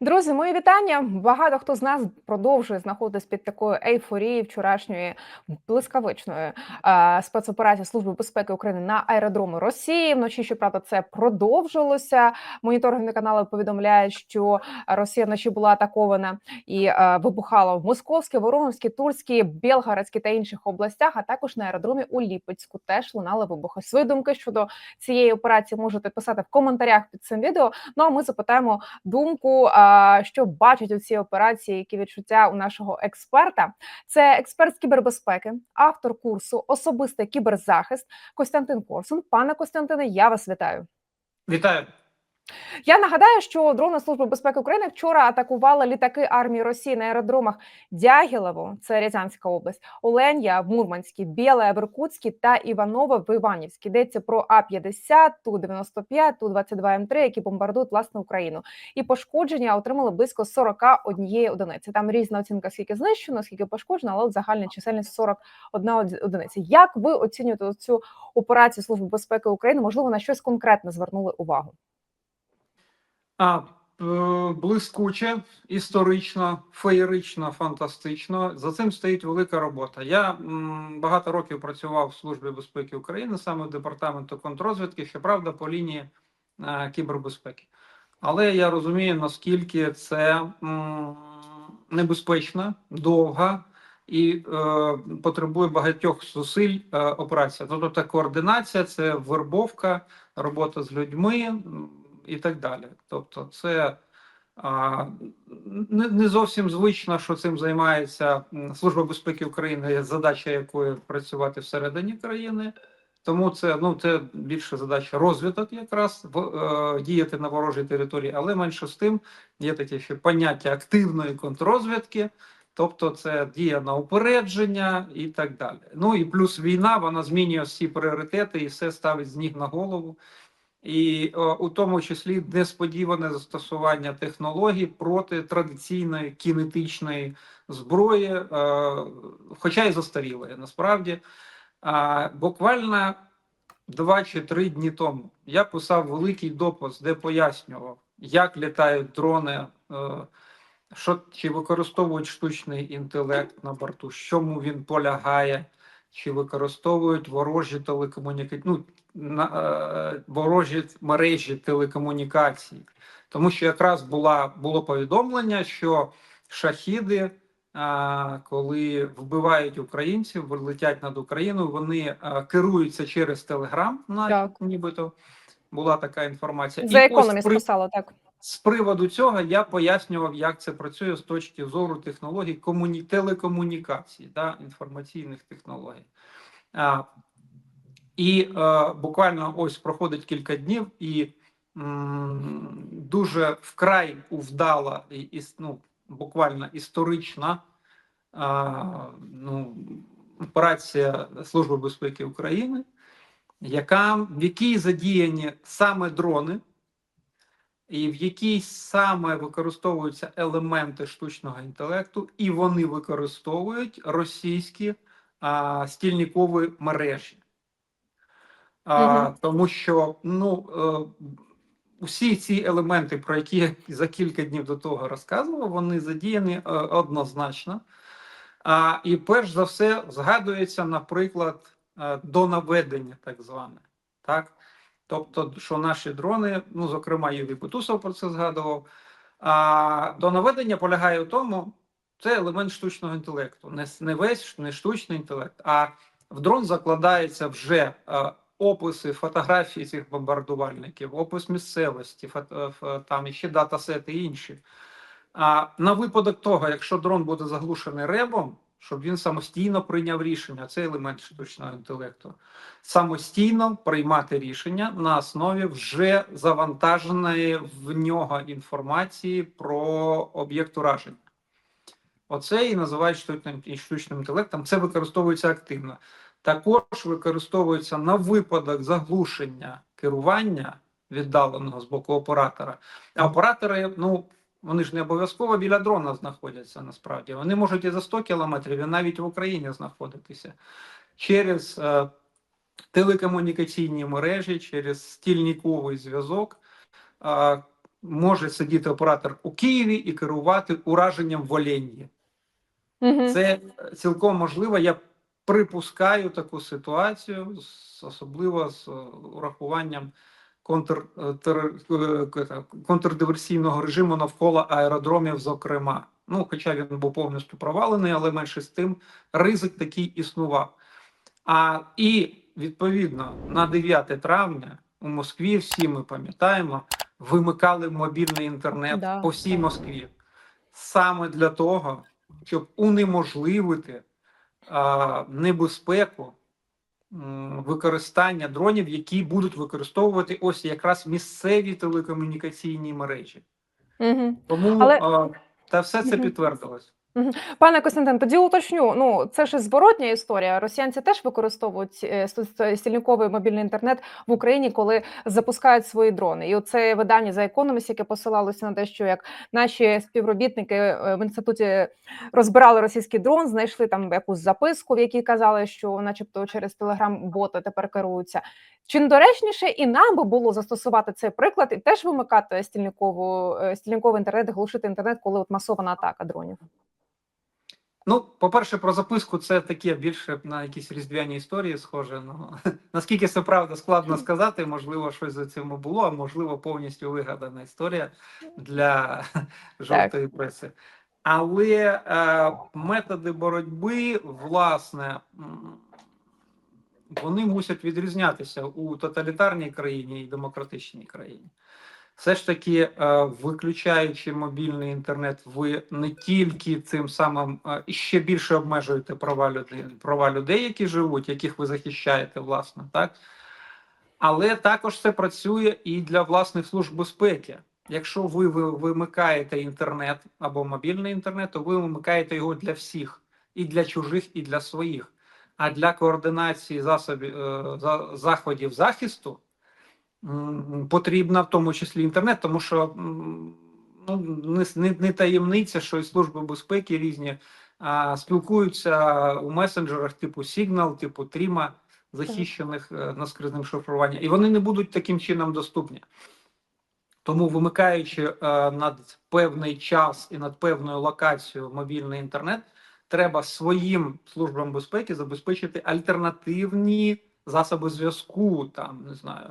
Друзі, мої вітання. Багато хто з нас продовжує знаходитись під такою ейфорією вчорашньої блискавичної е, спецоперації Служби безпеки України на аеродроми Росії. Вночі, щоправда, це продовжилося. Моніторингові канали повідомляють, що Росія вночі була атакована і е, вибухала в Московській, Воронівській, Тульській, Білгородській та інших областях. А також на аеродромі у Ліпецьку теж лунали вибухи. Свої думки щодо цієї операції можете писати в коментарях під цим відео. Ну а ми запитаємо думку, а, що бачать у цій операції, які відчуття у нашого експерта. Це експерт з кібербезпеки, автор курсу Особистий кіберзахист Костянтин Корсун. Пане Костянтине, я вас вітаю. Вітаю. Я нагадаю, що дрони Служби безпеки України вчора атакували літаки армії Росії на аеродромах Дягілево, це Рязанська область, Оленя в Мурманській, Біле в Іркутській та Іванове в Іванівській. Йдеться про А-50, Ту-95, Ту-22М3, які бомбардують власне Україну. І пошкодження отримали близько 41 одиниці. Там різна оцінка, скільки знищено, скільки пошкоджено, але загальна чисельність 41 оді- одиниця. Як ви оцінюєте цю операцію Служби безпеки України? Можливо, на щось конкретне звернули увагу? А, е, блискуче, історично, феєрично, фантастично. За цим стоїть велика робота. Я багато років працював в Службі безпеки України, саме в департаменту контррозвідки, щоправда, по лінії е, кібербезпеки. Але я розумію, наскільки це м, небезпечна, довга і е, потребує багатьох зусиль е, операція. Ну, тобто координація, це вербовка, робота з людьми і так далі. Тобто, це а, не, не зовсім звично, що цим займається Служба безпеки України, задача якої працювати всередині країни. Тому це ну це більше задача розвиток, якраз в е, діяти на ворожій території, але менше з тим є таке ще поняття активної контррозвідки, тобто це дія на упередження і так далі. Ну і плюс війна вона змінює всі пріоритети і все ставить з ніг на голову. І е, у тому числі несподіване застосування технологій проти традиційної кінетичної зброї, е, хоча й застарілої насправді. Буквально два чи три дні тому я писав великий допис, де пояснював, як літають дрони, е, що чи використовують штучний інтелект на борту, чому він полягає, чи використовують ворожі телекомунікації, ну, ворожі мережі телекомунікацій. Тому що якраз була, було повідомлення, що шахіди коли вбивають українців, летять над Україною, вони керуються через Телеграм, Так. нібито була така інформація. За економіст при- писала так. з приводу цього я пояснював, як це працює з точки зору технологій комуні... телекомунікацій, да, інформаційних технологій. А, і е, буквально ось проходить кілька днів, і м, дуже вкрай вдала і, і ну, буквально історична а, ну, операція Служби безпеки України, яка, в якій задіяні саме дрони, і в якій саме використовуються елементи штучного інтелекту, і вони використовують російські а, стільникові мережі. А. Тому що ну, е, усі ці елементи, про які я за кілька днів до того розказував, вони задіяні е, однозначно. А, і перш за все згадується, наприклад, е, до наведення, так зване. Так? Тобто, що наші дрони, ну, зокрема, Юрій Бутусов про це згадував. А до наведення полягає в тому, це елемент штучного інтелекту. Не, не весь не штучний інтелект, а в дрон закладається вже е, описи, фотографії цих бомбардувальників, опис місцевості, фото, там ще датасети і інші. А на випадок того, якщо дрон буде заглушений ребом, щоб він самостійно прийняв рішення, це елемент штучного інтелекту. Самостійно приймати рішення на основі вже завантаженої в нього інформації про об'єкт ураження. Оце і називають штучним, штучним інтелектом. Це використовується активно. Також використовується на випадок заглушення керування віддаленого з боку оператора. А оператори, ну вони ж не обов'язково біля дрона знаходяться насправді. Вони можуть і за 100 кілометрів, і навіть в Україні знаходитися через е, телекомунікаційні мережі, через стільниковий зв'язок. Е, може сидіти оператор у Києві і керувати ураженням в. Мгм. Це цілком можливо. Я припускаю таку ситуацію, особливо з е, урахуванням е, е, контрдиверсійного режиму навколо аеродромів, зокрема. Ну, хоча він був повністю провалений, але менше з тим ризик такий існував. А і відповідно на 9 травня у Москві всі ми пам'ятаємо, вимикали мобільний інтернет Да, по всій. Москві саме для того, щоб унеможливити небезпеку використання дронів, які будуть використовувати ось якраз місцеві телекомунікаційні мережі. Угу. Тому Але- та все це угу. підтвердилось. Пане Костянтин, тоді уточню. Ну це ж зворотня історія. Росіянці теж використовують е, стільниковий мобільний інтернет в Україні, коли запускають свої дрони. І оце видання за Economist, яке посилалося на те, що як наші співробітники е, в інституті розбирали російський дрон, знайшли там якусь записку, в якій казали, що, начебто, через телеграм-боти тепер керуються. Чи доречніше і нам би було застосувати цей приклад і теж вимикати стільникову е, стільниковий інтернет, глушити інтернет, коли от масована атака дронів? Ну, по-перше, про записку це таке більше на якісь різдвяні історії схоже. Ну наскільки це правда складно сказати, можливо, щось за цим було, а можливо, повністю вигадана історія для жовтої преси. Але е, методи боротьби, власне, вони мусять відрізнятися у тоталітарній країні і демократичній країні. Все ж таки, е, виключаючи мобільний інтернет, ви не тільки цим самим е, ще більше обмежуєте права людей, права людей, які живуть, яких ви захищаєте, власне, так але також це працює і для власних служб безпеки. Якщо ви, ви вимикаєте інтернет або мобільний інтернет, то ви вимикаєте його для всіх, і для чужих, і для своїх. А для координації засобів е, заходів захисту потрібна в тому числі інтернет, тому що ну, не, не, не таємниця, що і служби безпеки різні а, спілкуються у месенджерах типу Signal, типу Тріма, захищених е, наскрізним шифруванням, і вони не будуть таким чином доступні. Тому, вимикаючи е, над певний час і над певною локацією мобільний інтернет, треба своїм службам безпеки забезпечити альтернативні засоби зв'язку, там не знаю,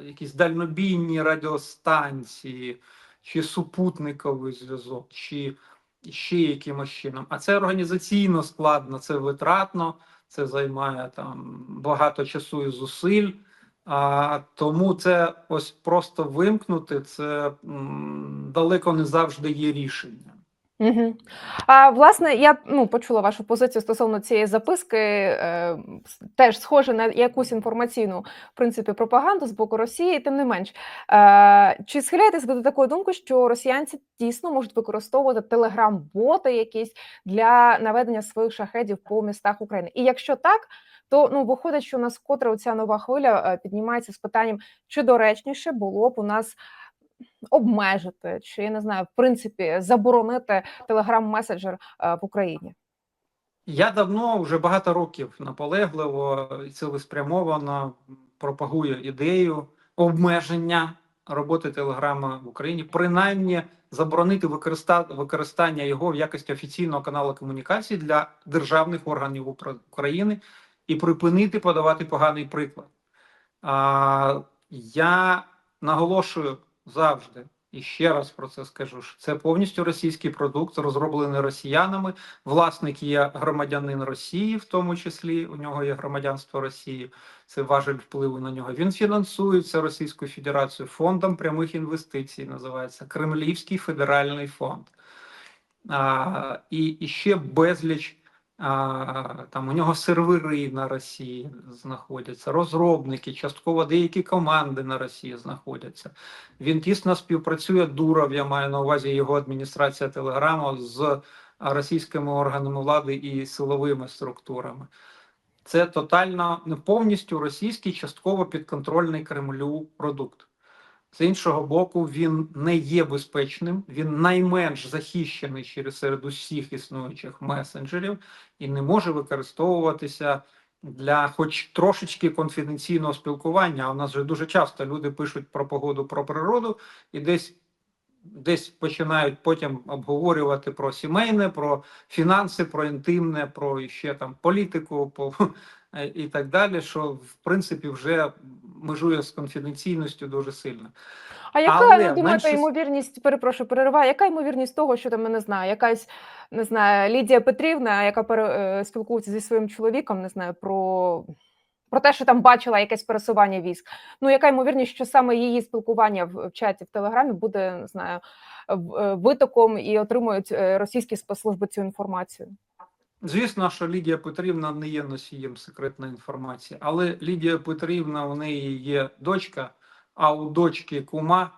е, якісь дальнобійні радіостанції, чи супутниковий зв'язок, чи ще якимось чином. А це організаційно складно, це витратно, це займає там багато часу і зусиль. А, тому це ось просто вимкнути, це м, далеко не завжди є рішення. Угу. А власне, я ну почула вашу позицію стосовно цієї записки. Е, теж схоже на якусь інформаційну в принципі пропаганду з боку Росії. Тим не менш, е, чи схиляєтесь ви до такої думки, що росіянці дійсно можуть використовувати телеграм-боти якісь для наведення своїх шахедів по містах України? І якщо так, то ну виходить, що у нас вкотре оця нова хвиля е, піднімається з питанням, чи доречніше було б у нас обмежити, чи я не знаю, в принципі, заборонити телеграм-меседжер е, в Україні. Я давно, вже багато років наполегливо і цілеспрямовано пропагую ідею обмеження роботи Телеграма в Україні, принаймні заборонити використання його в якості офіційного каналу комунікації для державних органів України і припинити подавати поганий приклад. Я наголошую завжди і ще раз про це скажу: що це повністю російський продукт, розроблений росіянами. Власник є громадянин Росії, в тому числі у нього є громадянство Росії. Це важель впливу на нього. Він фінансується Російською Федерацією фондом прямих інвестицій. Називається Кремлівський федеральний фонд. А, і, і ще безліч. Там у нього сервери на Росії знаходяться, розробники, частково деякі команди на Росії знаходяться. Він тісно співпрацює Дуров, я маю на увазі його адміністрація Телеграму з російськими органами влади і силовими структурами. Це тотально повністю російський, частково підконтрольний Кремлю продукт. З іншого боку, він не є безпечним, він найменш захищений через серед усіх існуючих месенджерів і не може використовуватися для хоч трошечки конфіденційного спілкування. А у нас же дуже часто люди пишуть про погоду, про природу і десь. Десь починають потім обговорювати про сімейне, про фінанси, про інтимне, про ще там політику, по і так далі. Що в принципі вже межує з конфіденційністю дуже сильно. А яка Але ви думаєте менше- ймовірність? Перепрошую, перериваю. Яка ймовірність того, що там не знаю, якась не знаю, Лідія Петрівна, яка пере, е, спілкується зі своїм чоловіком, не знаю про. Про те, що там бачила якесь пересування військ. Ну, яка ймовірність, що саме її спілкування в, в чаті в Телеграмі буде, не знаю, е, витоком і отримують е, російські спецслужби цю інформацію? Звісно, що Лідія Петрівна не є носієм секретної інформації, але Лідія Петрівна у неї є дочка, а у дочки кума,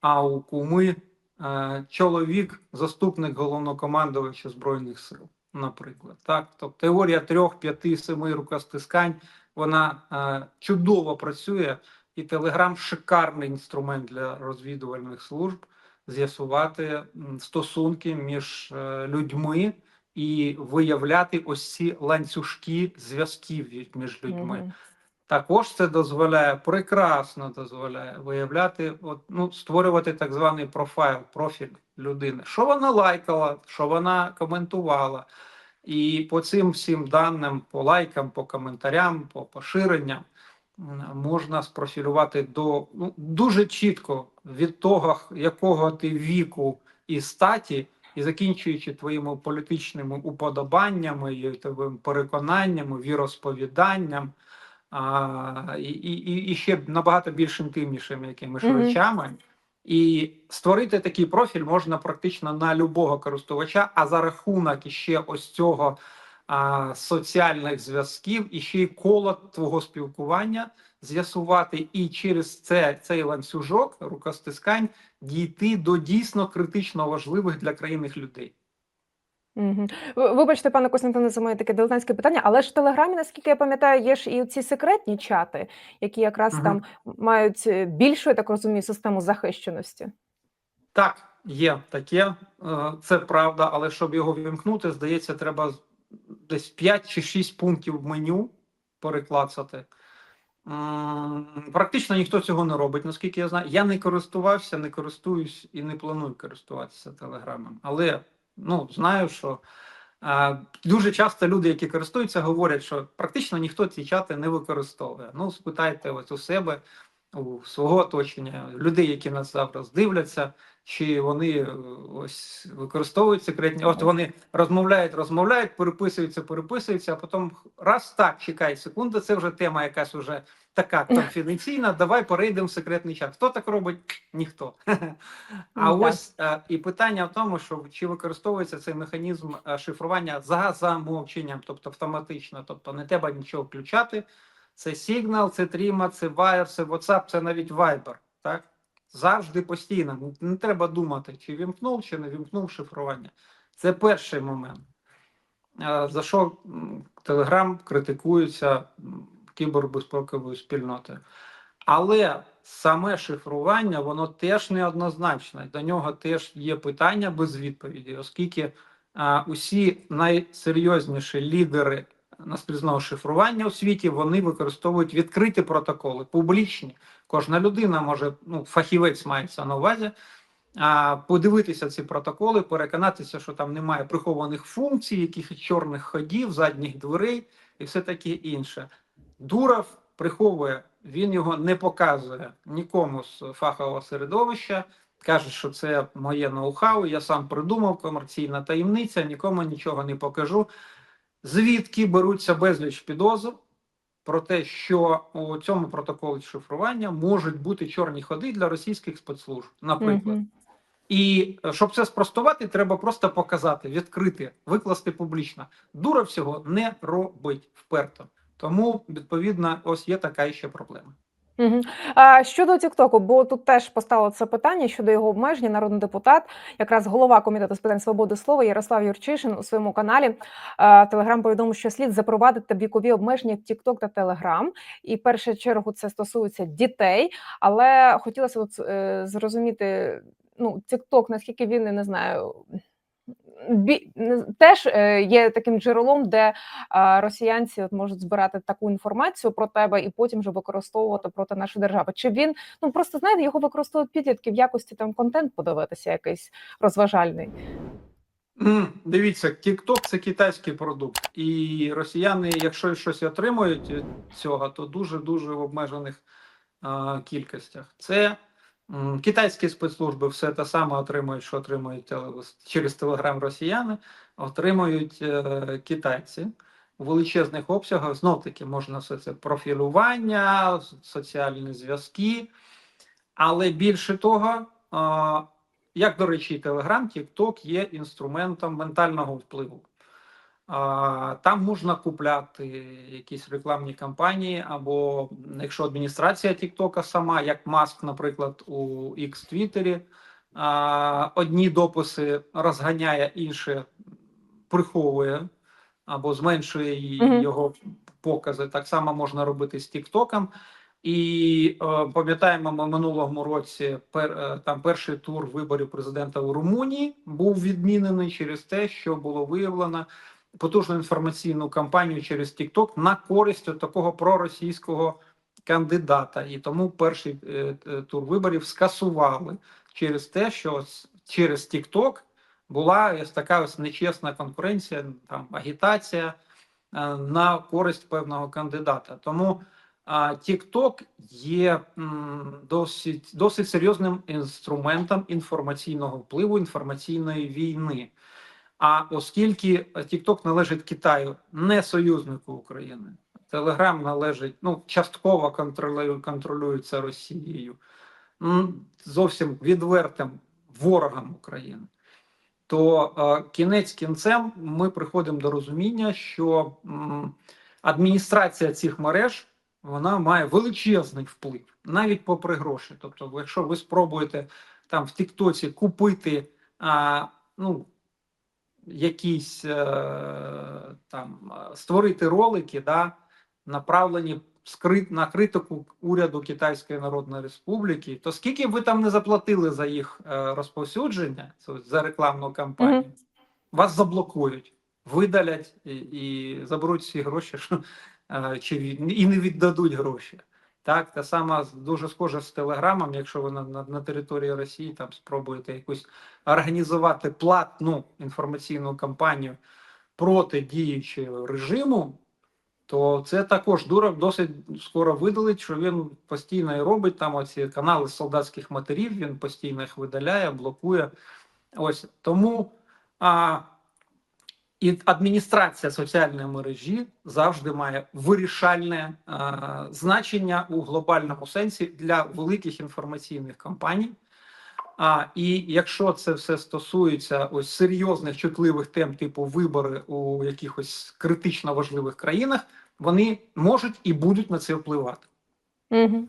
а у куми е, чоловік, заступник головнокомандувача Збройних сил, наприклад. Так, тобто теорія трьох, п'яти, семи рукостискань вона е, чудово працює, і Телеграм шикарний інструмент для розвідувальних служб з'ясувати стосунки між е, людьми і виявляти ось ці ланцюжки зв'язків між людьми. Також це дозволяє прекрасно дозволяє виявляти, от, ну, створювати так званий профайл, профіль людини. Що вона лайкала, що вона коментувала. І по цим всім даним, по лайкам, по коментарям, по поширенням можна спрофілювати до ну, дуже чітко від того, якого ти віку і статі, і закінчуючи твоїми політичними уподобаннями, і твоїм переконаннями, віросповіданням, а, і, і, і- ще набагато більш інтимнішими якимись Мгм. речами. І створити такий профіль можна практично на любого користувача, а за рахунок іще ось цього а, соціальних зв'язків і ще й коло твого спілкування з'ясувати і через це цей ланцюжок рукостискань дійти до дійсно критично важливих для країни людей. Ви- Вибачте, пане Костянтине, за моє таке дилетантське питання, але ж в Телеграмі, наскільки я пам'ятаю, є ж і ці секретні чати, які якраз Мгм. там мають е, більшу, я так розумію, систему захищеності. Так, є таке, е, це правда, але щоб його вімкнути, здається, треба десь 5 чи 6 пунктів меню переклацати. Практично ніхто цього не робить, наскільки я знаю. Я не користувався, не користуюсь і не планую користуватися телеграмом. Але ну, знаю, що е, дуже часто люди, які користуються, говорять, що практично ніхто ці чати не використовує. Ну, спитайте ось у себе, у свого оточення, людей, які нас зараз дивляться, чи вони е, ось використовують секретні. От вони розмовляють, розмовляють, переписуються, переписуються, а потім раз так, чекай секунду, це вже тема якась уже така конфіденційна. Давай перейдемо в секретний чат. Хто так робить? Ніхто. А Ну, ось е, і питання в тому, що чи використовується цей механізм е, шифрування за замовченням, тобто автоматично, тобто не треба нічого включати. Це Signal, це Trima, це Wire, це WhatsApp, це навіть Viber. Так? Завжди постійно. Не- Не треба думати, чи вімкнув, чи не вімкнув шифрування. Це перший момент. За що м, Telegram критикується кібербезпековою спільнотою. Але саме шифрування, воно теж неоднозначне. До нього теж є питання без відповіді, оскільки а, усі найсерйозніші лідери наскрізного шифрування у світі вони використовують відкриті протоколи, публічні. Кожна людина може, ну, фахівець мається на увазі, а, подивитися ці протоколи, переконатися, що там немає прихованих функцій, якихось чорних ходів, задніх дверей і все таке інше. Дуров приховує, він його не показує нікому з фахового середовища. Каже, що це моє ноу-хау, я сам придумав комерційна таємниця, нікому нічого не покажу. Звідки беруться безліч підозр про те, що у цьому протоколі шифрування можуть бути чорні ходи для російських спецслужб, наприклад. Угу. І е, щоб це спростувати, треба просто показати, відкрити, викласти публічно. Дура всього не робить вперто. Тому, відповідно, ось є така ще проблема. Мгм. А щодо Тіктоку, бо тут теж постало це питання щодо його обмеження. Народний депутат, якраз голова комітету з питань свободи слова Ярослав Юрчишин у своєму каналі Телеграм повідомив, що слід запровадити вікові обмеження в Тікток та Телеграм. І в першу чергу це стосується дітей. Але хотілося от, е, зрозуміти, ну Тікток, наскільки він не знаю. Теж е, є таким джерелом, де е, росіянці от можуть збирати таку інформацію про тебе і потім вже використовувати проти нашої держави. Чи він ну просто знаєте, його використовують підлітки в якості там контент подивитися, якийсь розважальний. Дивіться, TikTok – це китайський продукт, і росіяни, якщо щось отримують від цього, то дуже дуже в обмежених а, кількостях. Це китайські спецслужби все те саме отримують, що отримують теле- через телеграм росіяни, отримують е, китайці у величезних обсягах. Знов таки можна все це профілювання, соціальні зв'язки, але більше того. а, як, до речі, Telegram, TikTok є інструментом ментального впливу. Там можна купляти якісь рекламні кампанії, або якщо адміністрація TikTok сама, як Маск, наприклад, у X Твіттері, одні дописи розганяє, інші приховує або зменшує його покази. Так само можна робити з TikTok. І е, пам'ятаємо, ми минулому році пер, е, там перший тур виборів президента у Румунії був відмінений через те, що було виявлено потужну інформаційну кампанію через TikTok на користь от такого проросійського кандидата. І тому перший е, е, тур виборів скасували через те, що через TikTok була ось така ось нечесна конкуренція, там агітація е, на користь певного кандидата. Тому а TikTok є досить, досить серйозним інструментом інформаційного впливу, інформаційної війни. А оскільки TikTok належить Китаю, не союзнику України, Telegram належить, ну, частково контролює, контролюється Росією, зовсім відвертим ворогом України, то е, кінець кінцем ми приходимо до розуміння, що м, адміністрація цих мереж вона має величезний вплив, навіть попри гроші. Тобто, якщо ви спробуєте там в Тіктоці купити а, ну, якісь е, там е, створити ролики, да, направлені скрит, на критику уряду Китайської Народної Республіки, то скільки б ви там не заплатили за їх е, розповсюдження, за рекламну кампанію, Мгм. вас заблокують, видалять і, і заберуть всі гроші, що, е, чи і не віддадуть гроші. Так, те саме з- дуже схоже з телеграмом, якщо ви на, на, на території Росії там спробуєте якусь організувати платну інформаційну кампанію проти діючого режиму, то це також дурак досить скоро видалить, що він постійно і робить там оці канали солдатських матерів, він постійно їх видаляє, блокує. Ось тому а, і адміністрація соціальної мережі завжди має вирішальне а, значення у глобальному сенсі для великих інформаційних кампаній. А і якщо це все стосується ось серйозних чутливих тем, типу вибори у якихось критично важливих країнах, вони можуть і будуть на це впливати. Угу.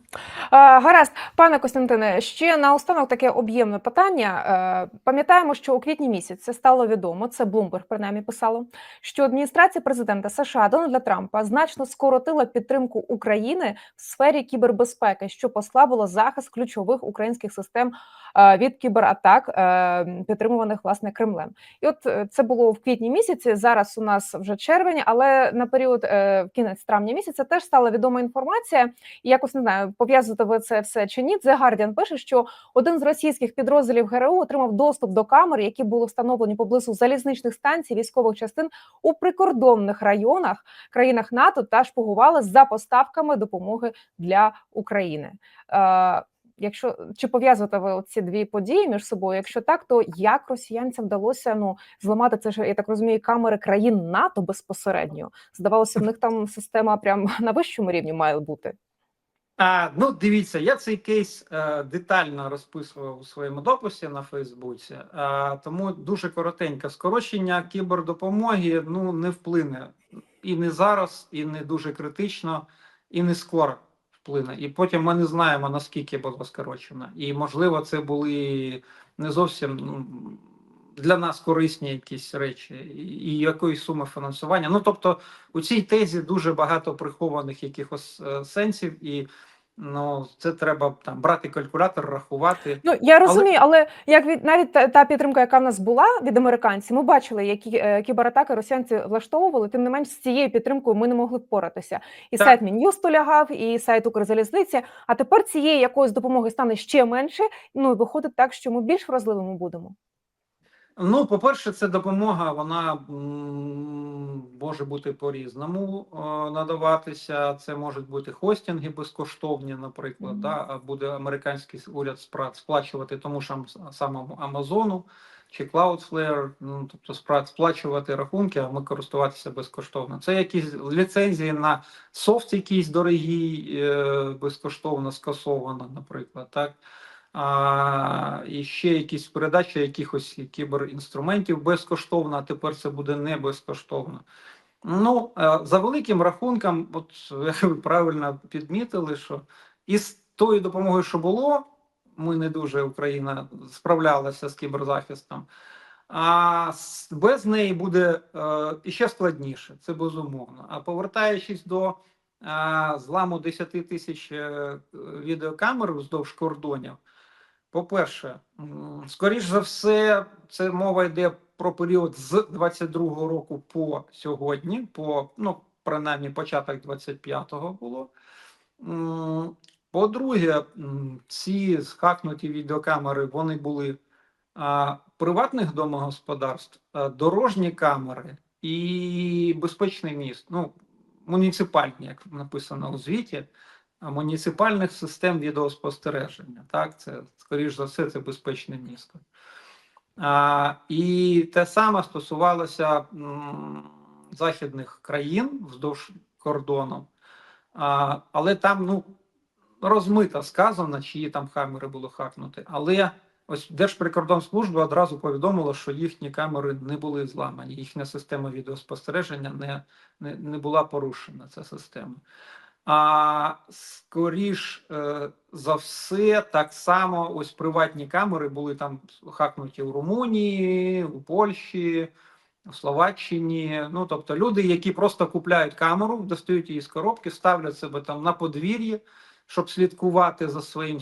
А, гаразд, пане Костянтине, ще наостанок таке об'ємне питання. Е, Пам'ятаємо, що у квітні місяці стало відомо, це Bloomberg принаймні писало, що адміністрація президента США Дональда Трампа значно скоротила підтримку України в сфері кібербезпеки, що послабило захист ключових українських систем від кібератак, е, підтримуваних власне Кремлем. І от е, це було в квітні місяці. Зараз у нас вже червень, але на період е, кінець травня місяця теж стала відома інформація. І якось не знаю, пов'язуєте ви це все чи ні. The Guardian пише, що один з російських підрозділів ГРУ отримав доступ до камер, які були встановлені поблизу залізничних станцій військових частин у прикордонних районах, країнах НАТО та шпугували за поставками допомоги для України. Якщо чи пов'язуєте ви ці дві події між собою? Якщо так, то як росіянцям вдалося ну зламати це ж я так розумію, камери країн НАТО безпосередньо? Здавалося, в них там система прям на вищому рівні має бути. А, ну, дивіться, я цей кейс е, детально розписував у своєму дописі на Фейсбуці, е, тому дуже коротенько. Скорочення кібердопомоги ну, не вплине і не зараз, і не дуже критично, і не скоро вплине. І потім ми не знаємо, наскільки було скорочено. І, можливо, це були не зовсім ну, для нас корисні якісь речі, і, і якої суми фінансування. Ну, тобто, у цій тезі дуже багато прихованих якихось е, сенсів і Ну, це треба там брати калькулятор, рахувати. Ну я розумію, але як від навіть та, та підтримка, яка в нас була від американців, ми бачили, які е, кібератаки росіянці влаштовували. Тим не менш, з цією підтримкою ми не могли впоратися. І Так. сайт Мін'юсту лягав, і сайт Укрзалізниці. А тепер цієї якоїсь допомоги стане ще менше. Ну і виходить так, що ми більш вразливими будемо. Ну, по-перше, це допомога, вона може бути по-різному е, надаватися. Це можуть бути хостинги безкоштовні, наприклад, Мгм. да, буде американський уряд сплачувати тому ж самому Амазону чи Cloudflare, ну, тобто сплачувати рахунки, а ми користуватися безкоштовно. Це якісь ліцензії на софт, якийсь дорогий, е, безкоштовно скасовано, наприклад, так а, і ще якісь передачі якихось кіберінструментів безкоштовно, а тепер це буде не безкоштовно. Ну, е, за великим рахунком, от ви правильно підмітили, що із тою допомогою, що було, ми не дуже Україна справлялася з кіберзахистом. А без неї буде е, іще складніше, це безумовно. А повертаючись до е, зламу 10 тисяч відеокамер вздовж кордонів, по-перше, скоріш за все, це мова йде про період з 22-го року по сьогодні, по ну, принаймні початок 25-го було. По-друге, ці схакнуті відеокамери вони були а, приватних домогосподарств, а, дорожні камери і безпечний міст. Ну, муніципальні, як написано у звіті, муніципальних систем відеоспостереження. Так, це скоріш за все, це безпечне місто. А, і те саме стосувалося м, західних країн вздовж кордону. А, але там ну, розмито сказано, чиї там камери було хакнути. Але ось Держприкордонслужба одразу повідомила, що їхні камери не були зламані, їхня система відеоспостереження не, не, не була порушена, ця система. А скоріш е, за все, так само ось приватні камери були там хакнуті в Румунії, у Польщі, в Словаччині. Ну тобто люди, які просто купляють камеру, достають її з коробки, ставлять себе там на подвір'ї, щоб слідкувати за своїм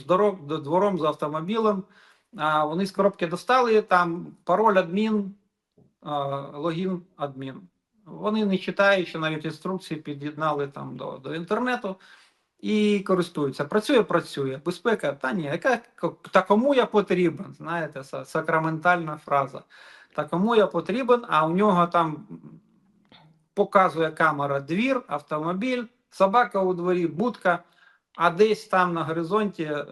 двором, за автомобілем. А вони з коробки достали там пароль адмін, логін адмін. Вони не читаючи навіть інструкції, під'єднали там до, до інтернету і користуються. Працює, працює. Безпека, та ні, яка та кому я потрібен? Знаєте, сакраментальна фраза. Та кому я потрібен, а у нього там показує камера двір, автомобіль, собака у дворі, будка, а десь там на горизонті е,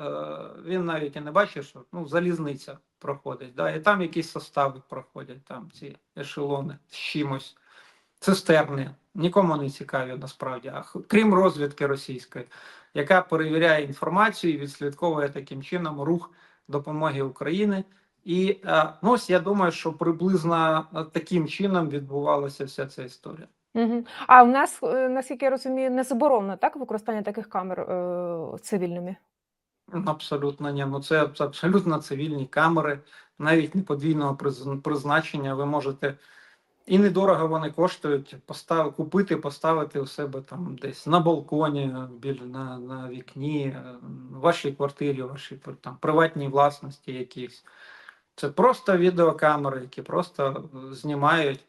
він навіть і не бачить, що ну, залізниця проходить. Да? І там якісь состави проходять, там ці ешелони з чимось цистерни нікому не цікаві насправді, а крім розвідки російської, яка перевіряє інформацію і відслідковує таким чином рух допомоги України. І е, ну, ось я думаю, що приблизно е, таким чином відбувалася вся ця історія. Угу. А в нас, е, наскільки я розумію, не заборонено так використання таких камер е, цивільними. Абсолютно ні. Ну це, це абсолютно цивільні камери, навіть не подвійного призначення. Ви можете і недорого вони коштують постав, купити, поставити у себе там десь на балконі, біля на, на вікні, е, в вашій квартирі, в вашій там приватній власності якісь. Це просто відеокамери, які просто е, знімають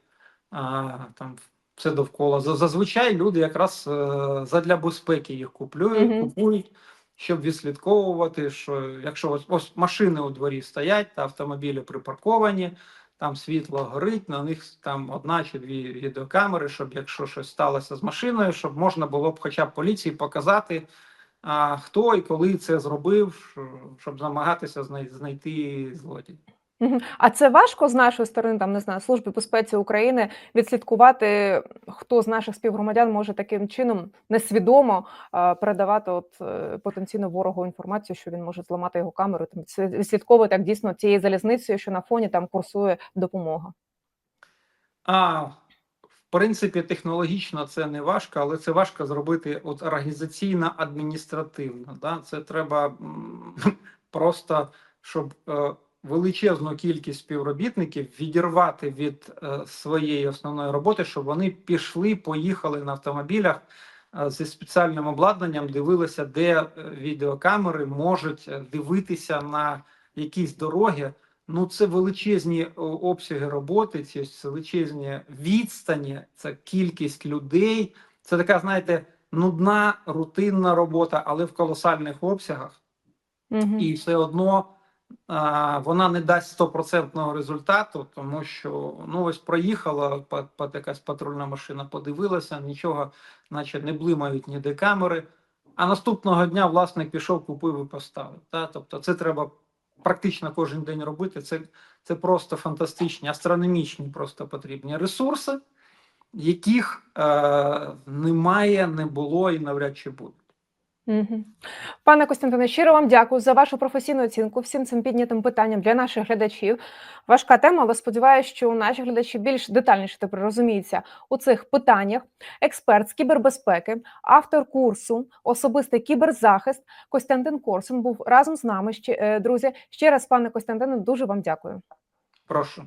а, там все довкола. Зазвичай люди якраз е, задля безпеки їх куплюють, Мгм. купують, щоб відслідковувати, що якщо ось, ось машини у дворі стоять та автомобілі припарковані, там світло горить, на них там одна чи дві відеокамери, щоб якщо щось сталося з машиною, щоб можна було б хоча б поліції показати, а, хто і коли це зробив, щоб намагатися знай- знайти злодія. А це важко з нашої сторони, там не знаю, Служби безпеці України відслідкувати, хто з наших співгромадян може таким чином несвідомо е, передавати от е, потенційно ворогу інформацію, що він може зламати його камеру, там це відслідковувати як дійсно цією залізницею, що на фоні там курсує допомога. А в принципі, технологічно це не важко, але це важко зробити от організаційно адміністративно. Да? Це треба м, просто, щоб е, величезну кількість співробітників відірвати від е, своєї основної роботи, щоб вони пішли, поїхали на автомобілях е, зі спеціальним обладнанням дивилися, де е, відеокамери можуть дивитися на якісь дороги. Ну, це величезні обсяги роботи, ці величезні відстані, це кількість людей. Це така, знаєте, нудна рутинна робота, але в колосальних обсягах Мгм. і все одно вона не дасть стопроцентного результату, тому що ну ось проїхала якась патрульна машина, подивилася, нічого, наче не блимають ніде камери. А наступного дня власник пішов, купив і поставив. Та? Тобто, це треба практично кожен день робити. Це, це просто фантастичні, астрономічні просто потрібні ресурси, яких е, немає, не було і навряд чи буде. Пане Костянтине, щиро вам дякую за вашу професійну оцінку всім цим піднятим питанням для наших глядачів. Важка тема, але сподіваюся, що наші глядачі більш детальніше тепер розуміються у цих питаннях. Експерт з кібербезпеки, автор курсу Особистий кіберзахист Костянтин Корсун був разом з нами. Е, друзі. Ще раз, пане Костянтине, дуже вам дякую. Прошу.